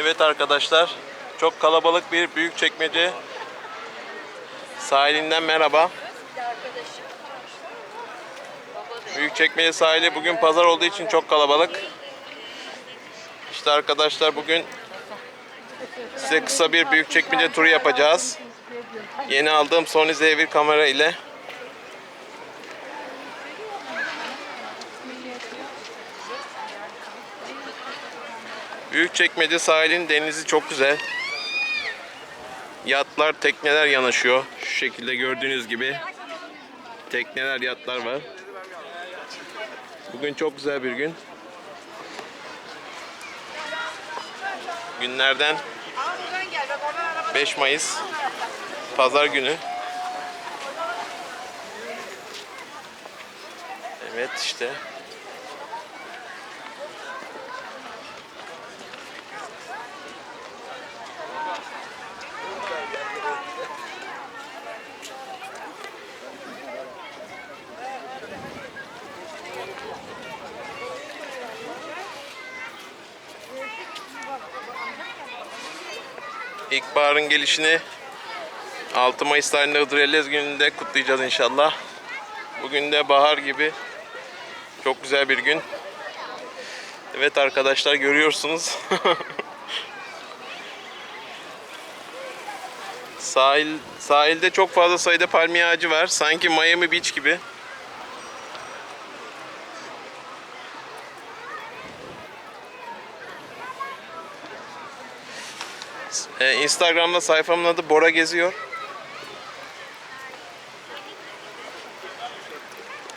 Evet arkadaşlar, çok kalabalık bir büyük çekmece sahilinden merhaba. Büyükçekmece sahili bugün pazar olduğu için çok kalabalık. İşte arkadaşlar bugün size kısa bir büyükçekmece turu yapacağız. Yeni aldığım Sony Z1 kamera ile. Büyükçekmece sahilin denizi çok güzel. Yatlar, tekneler yanaşıyor. Şu şekilde gördüğünüz gibi tekneler, yatlar var. Bugün çok güzel bir gün. Günlerden 5 Mayıs Pazar günü. Evet işte. İlkbaharın gelişini 6 Mayıs tarihinde Hıdrellez gününde kutlayacağız inşallah. Bugün de bahar gibi çok güzel bir gün. Evet arkadaşlar görüyorsunuz. Sahil sahilde çok fazla sayıda palmiye ağacı var. Sanki Miami Beach gibi. Instagram'da sayfamın adı Bora Geziyor.